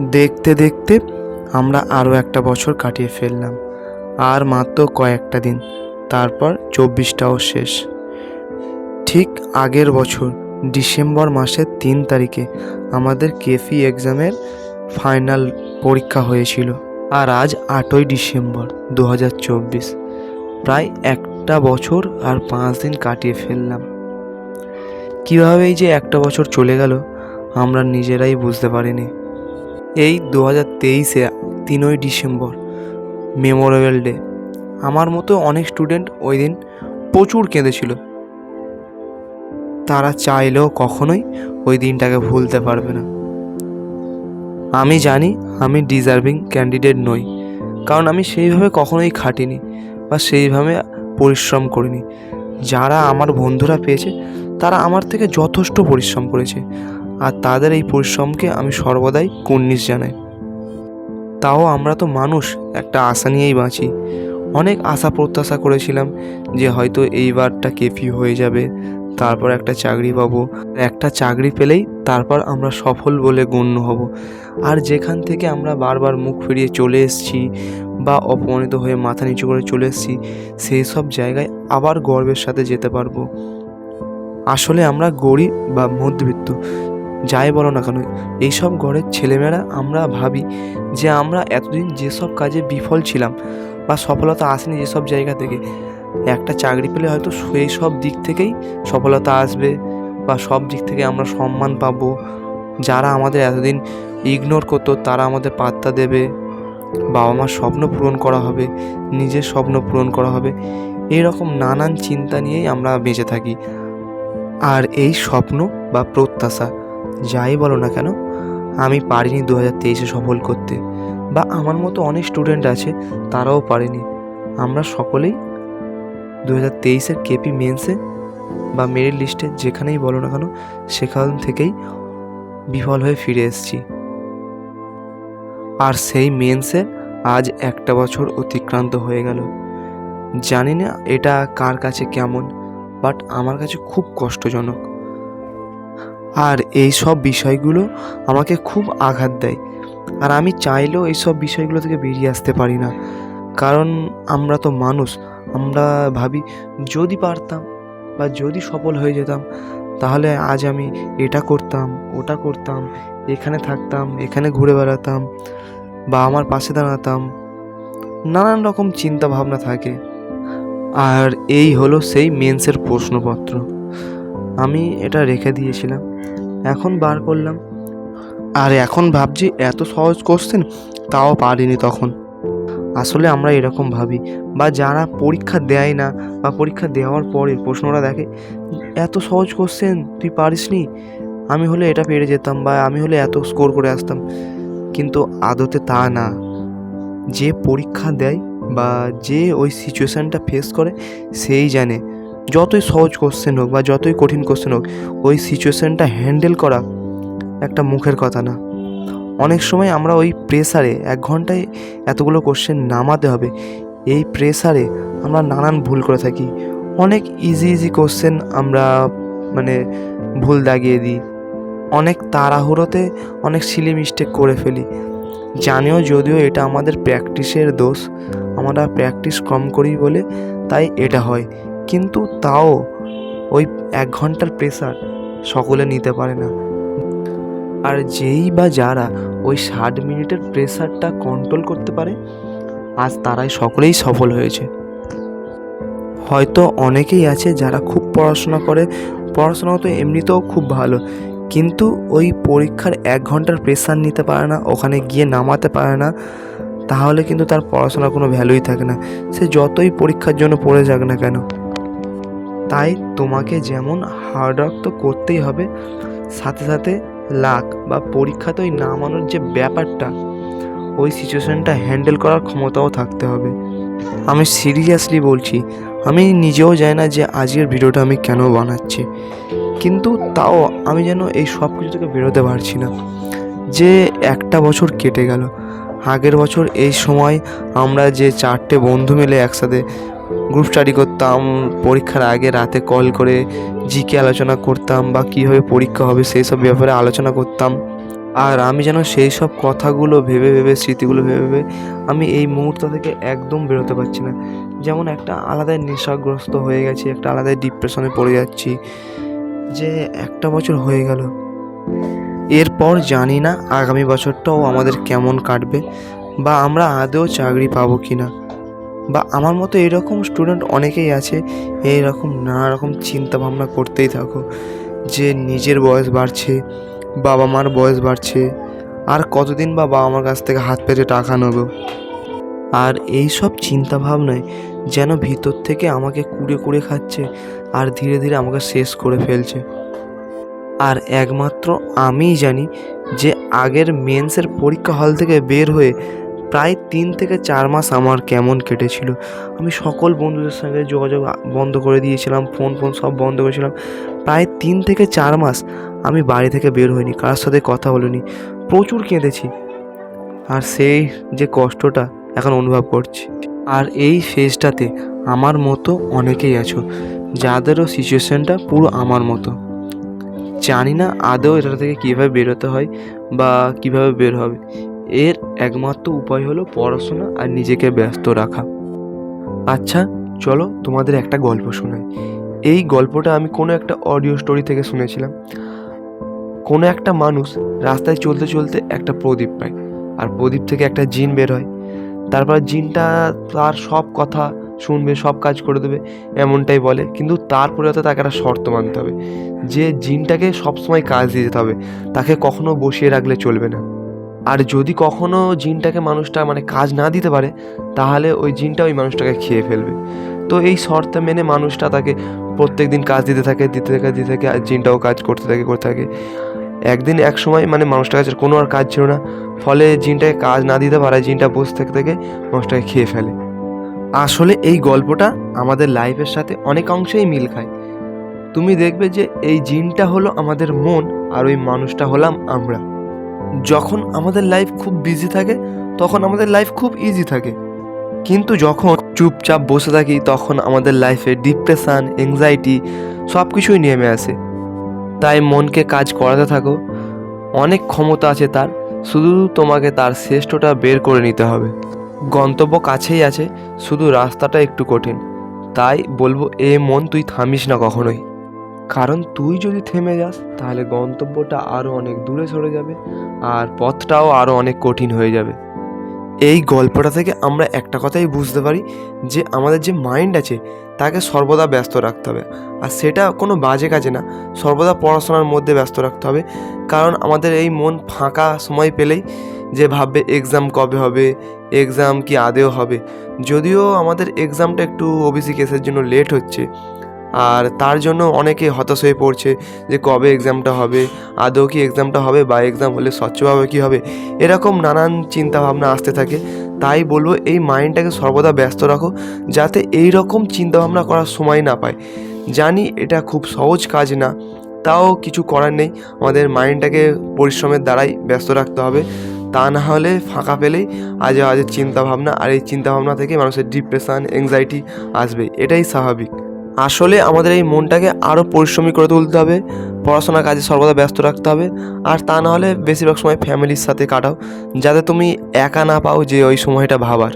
দেখতে দেখতে আমরা আরও একটা বছর কাটিয়ে ফেললাম। আর মাত্র কয়েকটা দিন, তারপর চব্বিশটাও শেষ। ঠিক আগের বছর, ডিসেম্বর মাসের তিন তারিখে আমাদের কেফি এক্সামের ফাইনাল পরীক্ষা হয়েছিল। আর আজ আটই ডিসেম্বর দু হাজার চব্বিশ। প্রায় একটা বছর আর পাঁচ দিন কাটিয়ে ফেললাম। কীভাবে এই যে একটা বছর চলে গেল, আমরা নিজেরাই বুঝতে পারিনি। এই দু হাজার তেইশে তিনই ডিসেম্বর মেমোরেবল ডে আমার মতো অনেক স্টুডেন্ট ওই দিন প্রচুর কেঁদেছিল। তারা চাইলেও কখনোই ওই দিনটাকে ভুলতে পারবে না। আমি জানি আমি ডিজার্ভিং ক্যান্ডিডেট নই, কারণ আমি সেইভাবে কখনোই খাটিনি বা সেইভাবে পরিশ্রম করিনি। যারা আমার বন্ধুরা পেয়েছে, তারা আমার থেকে যথেষ্ট পরিশ্রম করেছে। আর তাদের এই পরিশ্রমকে আমি সর্বদাই কুর্নিশ জানাই। তাও আমরা তো মানুষ, একটা আশা নিয়েই বাঁচি। অনেক আশা প্রত্যাশা করেছিলাম যে হয়তো এইবারটা কেফি হয়ে যাবে, তারপর একটা চাকরি পাবো। একটা চাকরি পেলেই তারপর আমরা সফল বলে গণ্য হব। আর যেখান থেকে আমরা বারবার মুখ ফিরিয়ে চলে এসেছি বা অপমানিত হয়ে মাথা নিচু করে চলে এসেছি, সেই সব জায়গায় আবার গর্বের সাথে যেতে পারব। আসলে আমরা গরিব বা মধ্যবিত্ত যাই বলো না কেন, এইসব ঘরের ছেলেমেয়েরা আমরা ভাবি যে আমরা এতদিন যেসব কাজে বিফল ছিলাম বা সফলতা আসেনি যেসব জায়গা থেকে, একটা চাকরি পেলে হয়তো সেই সব দিক থেকেই সফলতা আসবে বা সব দিক থেকে আমরা সম্মান পাবো। যারা আমাদের এতদিন ইগনোর করতো, তারা আমাদের পাত্তা দেবে, বাবা মার স্বপ্ন পূরণ করা হবে, নিজের স্বপ্ন পূরণ করা হবে, এরকম নানান চিন্তা নিয়েই আমরা বেঁচে থাকি। আর এই স্বপ্ন বা প্রত্যাশা যাই বলো না কেন, আমি পারিনি দু হাজার তেইশে সফল করতে। বা আমার মতো অনেক স্টুডেন্ট আছে, তারাও পারেনি। আমরা সকলেই দু হাজার তেইশের কেপি মেন্সে বা মেরিট লিস্টে যেখানেই বলো না কেন, সেখান থেকেই বিফল হয়ে ফিরে এসেছি। আর সেই মেন্সে আজ একটা বছর অতিক্রান্ত হয়ে গেল। জানি না এটা কার কাছে কেমন বাট আমার কাছে খুব কষ্টজনক। আর এই সব বিষয়গুলো আমাকে খুব আঘাত দেয়। আর আমি চাইলেও এই সব বিষয়গুলো থেকে বেরিয়ে আসতে পারি না। কারণ আমরা তো মানুষ, আমরা ভাবি যদি পারতাম বা যদি সফল হয়ে যেতাম, তাহলে আজ আমি এটা করতাম, ওটা করতাম, এখানে থাকতাম, এখানে ঘুরে বেড়াতাম বা আমার পাশে দাঁড়াতাম। নানান রকম চিন্তা ভাবনা থাকে। আর এই হলো সেই মেন্সের প্রশ্নপত্র। আমি এটা রেখে দিয়েছিলাম। এখন বার করলাম। আর এখন ভাবছি এত সহজ কোশ্চেন তাও পারিনি তখন। আসলে আমরা এরকম ভাবি, বা যারা পরীক্ষা দেয় না, বা পরীক্ষা দেওয়ার পরে প্রশ্নটা দেখে, এত সহজ কোশ্চেন তুই পারিসনি? আমি হলে এটা পেরে যেতাম, বা আমি হলে এত স্কোর করে আসতাম। কিন্তু আদতে তা না। যে পরীক্ষা দেয়, বা যে ওই সিচুয়েশানটা ফেস করে, সেই জানে। যতই সহজ কোশ্চেন হোক বা যতই কঠিন কোশ্চেন হোক, ওই সিচুয়েশানটা হ্যান্ডেল করা একটা মুখের কথা না। অনেক সময় আমরা ওই প্রেসারে এক ঘন্টায় এতগুলো কোশ্চেন নামাতে হবে। এই প্রেসারে আমরা নানান ভুল করে থাকি। অনেক ইজি ইজি কোশ্চেন আমরা মানে ভুল দাগিয়ে দিই। অনেক তাড়াহুড়োতে অনেক সিলি মিস্টেক করে ফেলি। জানিও যদিও এটা আমাদের প্র্যাকটিসের দোষ, আমরা প্র্যাকটিস কম করি বলে তাই এটা হয়। কিন্তু তাও ওই এক ঘণ্টার প্রেশার সকলে নিতে পারে না। আর যেই বা যারা ওই ষাট মিনিটের প্রেশারটা কন্ট্রোল করতে পারে, আজ তারাই সকলেই সফল হয়েছে। হয়তো অনেকেই আছে যারা খুব পড়াশোনা করে পড়াশোনা তো এমনিতেও খুব ভালো, কিন্তু ওই পরীক্ষার এক ঘণ্টার প্রেশার নিতে পারে না, ওখানে গিয়ে নামাতে পারে না, তাহলে কিন্তু তার পড়াশোনার কোনো ভ্যালুই থাকে না। সে যতই পরীক্ষার জন্য পড়ে যাক না কেন। তাই তোমাকে যেমন হার্ডওয়ার্ক তো করতেই হবে, সাথে সাথে লাক বা পরীক্ষাতে ওই নামানোর যে ব্যাপারটা, ওই সিচুয়েশানটা হ্যান্ডেল করার ক্ষমতাও থাকতে হবে। আমি সিরিয়াসলি বলছি, আমি নিজেও জানি না যে আজকের ভিডিওটা আমি কেন বানাচ্ছি, কিন্তু তাও আমি যেন এই সব কিছু থেকে বেরোতে পারছি না। যে একটা বছর কেটে গেল, আগের বছর এই সময় আমরা যে চারটে বন্ধু মিলে একসাথে গ্রুপ স্টাডি করতাম, পরীক্ষার আগে রাতে কল করে জিকে আলোচনা করতাম বা কীভাবে পরীক্ষা হবে সেই সব ব্যাপারে আলোচনা করতাম। আর আমি যেন সেই সব কথাগুলো ভেবে ভেবে, স্মৃতিগুলো ভেবে ভেবে আমি এই মুহূর্ত থেকে একদম বেরোতে পারছি না। যেমন একটা আলাদাই নেশাগ্রস্ত হয়ে গেছি, একটা আলাদাই ডিপ্রেশনে পড়ে যাচ্ছি যে একটা বছর হয়ে গেল। এরপর জানি না আগামী বছরটাও আমাদের কেমন কাটবে বা আমরা আদৌ চাকরি পাবো কি না বা আমার মতো এরকম স্টুডেন্ট অনেকেই আছে, এইরকম নানা রকম চিন্তা ভাবনা করতেই থাকো যে নিজের বয়স বাড়ছে, বাবা মার বয়স বাড়ছে, আর কতদিন বা বাবা মার কাছ থেকে হাত পেতে টাকা নেব? আর এই সব চিন্তা ভাবনায় যেন ভিতর থেকে আমাকে কুড়ে কুড়ে খাচ্ছে আর ধীরে ধীরে আমাকে শেষ করে ফেলছে। আর একমাত্র আমিই জানি যে আগের মেন্সের পরীক্ষা হল থেকে বের হয়ে প্রায় তিন থেকে চার মাস আমার কেমন কেটেছিল। আমি সকল বন্ধুদের সঙ্গে যোগাযোগ বন্ধ করে দিয়েছিলাম, ফোন ফোন সব বন্ধ করেছিলাম। প্রায় তিন থেকে চার মাস আমি বাড়ি থেকে বের হইনি, কারোর সাথে কথা বলিনি। প্রচুর কেঁদেছি। আর সেই যে কষ্টটা এখন অনুভব করছি। আর এই ফেজটাতে আমার মতো অনেকেই আছো, যাদেরও সিচুয়েশনটা পুরো আমার মতো। জানি না আদৌ এটা থেকে কীভাবে বেরোতে হয় বা কীভাবে বের হবে। এর একমাত্র উপায় হলো পড়াশোনা আর নিজেকে ব্যস্ত রাখা। আচ্ছা চলো তোমাদের একটা গল্প শোনাই। এই গল্পটা আমি কোনো একটা অডিও স্টোরি থেকে শুনেছিলাম। কোনো একটা মানুষ রাস্তায় চলতে চলতে একটা প্রদীপ পায় আর প্রদীপ থেকে একটা জিন বের হয়। তারপর জিনটা তার সব কথা শুনবে, সব কাজ করে দেবে, এমনটাই বলে। কিন্তু তার পরিবর্তে তাকে একটা শর্ত মানতে হবে। যে জিনটাকে সবসময় কাজ দিয়ে যেতে হবে, তাকে কখনো বসিয়ে রাখলে চলবে না। আর যদি কখনো জিনটাকে মানুষটা মানে কাজ না দিতে পারে, তাহলে ওই জিনটা ওই মানুষটাকে খেয়ে ফেলবে। তো এই শর্ত মেনে মানুষটা তাকে প্রত্যেক দিন কাজ দিতে থাকে দিতে থাকে দিতে থাকে, আর জিনটাও কাজ করতে থাকে করতে থাকে। একদিন এক সময় মানে মানুষটার কাছে কোনো আর কাজ ছিল না, ফলে জিনটাকে কাজ না দিতে পারে জিনটা বসে থেকে থেকে মানুষটাকে খেয়ে ফেলে। আসলে এই গল্পটা আমাদের লাইফের সাথে অনেক অংশেই মিল খায়। তুমি দেখবে যে এই জিনটা হলো আমাদের মন, আর ওই মানুষটা হলাম আমরা। যখন আমাদের লাইফ খুব বিজি থাকে, তখন আমাদের লাইফ খুব ইজি থাকে। কিন্তু যখন চুপচাপ বসে থাকি, তখন আমাদের লাইফে ডিপ্রেশান এংজাইটি সব কিছুই নেমে আসে। তাই মনকে কাজ করাতে থাকো। অনেক ক্ষমতা আছে তার, শুধু তোমাকে তার শ্রেষ্ঠটা বের করে নিতে হবে। গন্তব্য কাছেই আছে, শুধু রাস্তাটা একটু কঠিন। তাই বলব, এ মন তুই থামিস না কখনোই। কারণ তুই যদি থেমে যাস, তাহলে গন্তব্যটা আরও অনেক দূরে সরে যাবে আর পথটাও আরও অনেক কঠিন হয়ে যাবে। এই গল্পটা থেকে আমরা একটা কথাই বুঝতে পারি যে আমাদের যে মাইন্ড আছে, তাকে সর্বদা ব্যস্ত রাখতে হবে। আর সেটা কোনো বাজে কাজে না, সর্বদা পড়াশোনার মধ্যে ব্যস্ত রাখতে হবে। কারণ আমাদের এই মন ফাঁকা সময় পেলেই যে ভাববে এক্সাম কবে হবে এক্সাম কি আদেও হবে। যদিও আমাদের এক্সামটা একটু ওবিসি কেসের জন্য লেট হচ্ছে আর তার জন্য অনেকে হতাশ হয়ে পড়ছে যে কবে এক্সামটা হবে, আদৌ কি এক্সামটা হবে বা এক্সাম হলে স্বচ্ছভাবে কি হবে, এরকম নানান চিন্তা ভাবনা আসতে থাকে। তাই বলব এই মাইন্ডটাকে সর্বদা ব্যস্ত রাখো, যাতে এই রকম চিন্তাভাবনা করার সময় না পায়। জানি এটা খুব সহজ কাজ না, তাও কিছু করার নেই, আমাদের মাইন্ডটাকে পরিশ্রমের দ্বারাই ব্যস্ত রাখতে হবে। তা না হলে ফাঁকা পেলেই আজ আজের চিন্তাভাবনা, আর এই চিন্তাভাবনা থেকে মানুষের ডিপ্রেশান এংজাইটি আসবে, এটাই স্বাভাবিক। আসলে আমাদের এই মনটাকে আরও পরিশ্রমী করে তুলতে হবে, পড়াশোনার কাজে সর্বদা ব্যস্ত রাখতে হবে, আর তা না হলে বেশিরভাগ সময় ফ্যামিলির সাথে কাটাও, যাতে তুমি একা না পাও যে ওই সময়টা ভাবার।